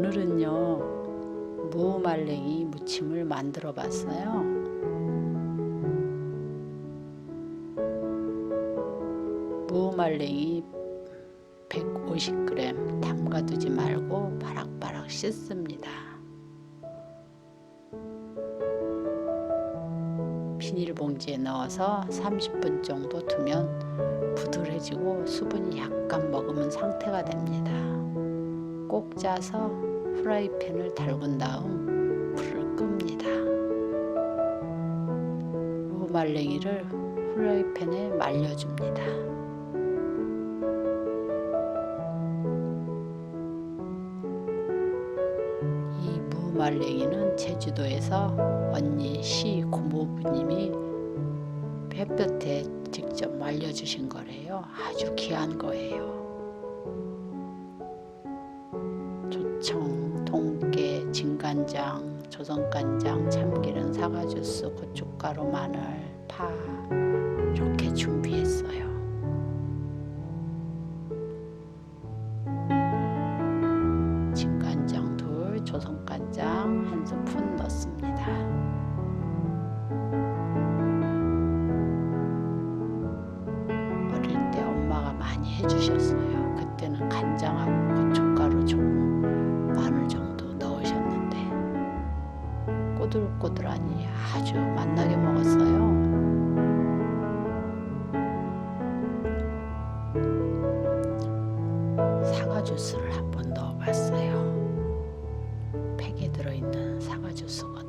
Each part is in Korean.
오늘은요 무말랭이 무침을 만들어 봤어요. 무말랭이 150g 담가두지 말고 바락바락 씻습니다. 비닐봉지에 넣어서 30분 정도 두면 부드러지고 수분이 약간 머금은 상태가 됩니다. 꼭 짜서 프라이팬을 달군 다음 불을 끕니다. 무말랭이를 프라이팬에 말려줍니다. 이 무말랭이는 제주도에서 언니 시 고모부님이 햇볕에 직접 말려주신 거래요. 아주 귀한 거예요. 청, 통깨, 진간장, 조선간장, 참기름, 사과주스, 고춧가루, 마늘, 파 이렇게 준비했어요. 진간장 둘, 조선간장 한 스푼 넣습니다. 어릴 때 엄마가 많이 해주셨어요. 그때는 간장하고 꼬들꼬들하니 아주 맛나게 먹었어요. 사과 주스를 한 번 넣어봤어요. 팩에 들어있는 사과 주스거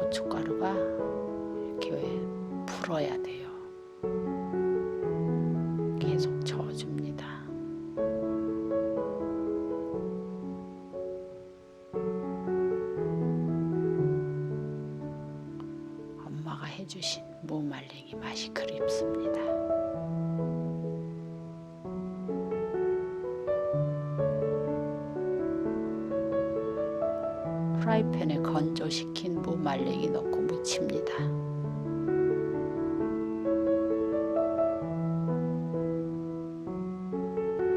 고춧가루가 이렇게 불어야 돼요. 계속 저어줍니다. 엄마가 해주신 무말랭이 맛이 그립습니다. 프라이팬에 건조시킨 무말랭이 넣고 무칩니다.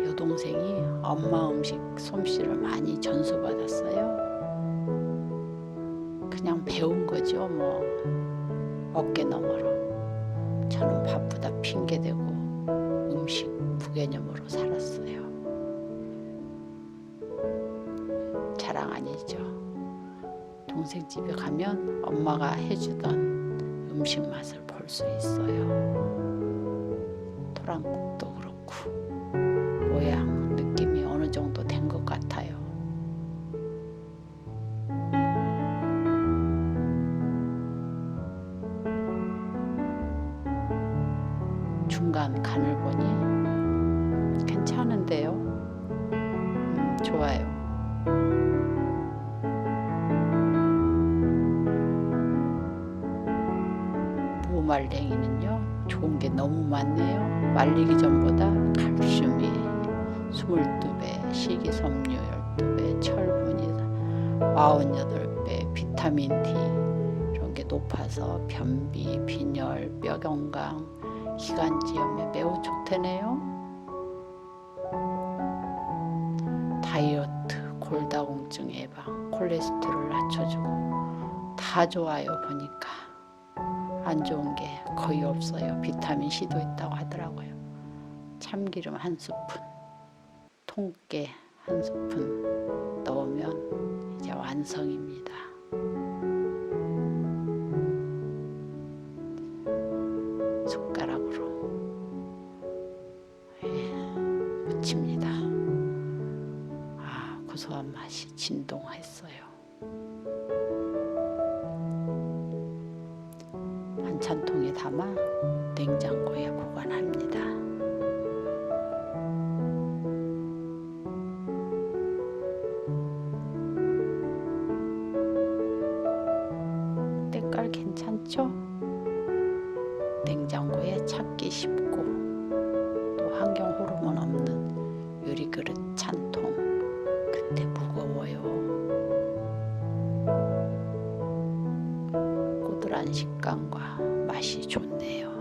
여동생이 엄마 음식 솜씨를 많이 전수받았어요. 그냥 배운 거죠, 뭐. 어깨 너머로. 저는 바쁘다 핑계대고 음식 무개념으로 살았어요. 자랑 아니죠. 동생 집에 가면 엄마가 해주던 음식 맛을 볼 수 있어요. 토랑국도 그렇고 모양 느낌이 어느 정도 된 것 같아요. 중간 간을 보니 무말랭이는요 좋은 게 너무 많네요. 말리기 전보다 칼슘이 22배, 식이섬유 12배, 철분이 48배, 비타민 D 이런 게 높아서 변비, 빈혈, 뼈 건강, 기관지염에 매우 좋대네요. 다이어트, 골다공증 예방, 콜레스테롤 낮춰주고 다 좋아요 보니까 안 좋은 게 거의 없어요. 비타민 C도 있다고 하더라고요. 참기름 한 스푼, 통깨 한 스푼 넣으면 이제 완성입니다. 숟가락으로 예, 무칩니다. 아, 고소한 맛이 진동했어요. 반찬통에 담아 냉장고에 보관합니다. 때깔 괜찮죠? 냉장고에 찾기 쉽고 또 환경 호르몬 없는 그릇 찬 식감과 맛이 좋네요.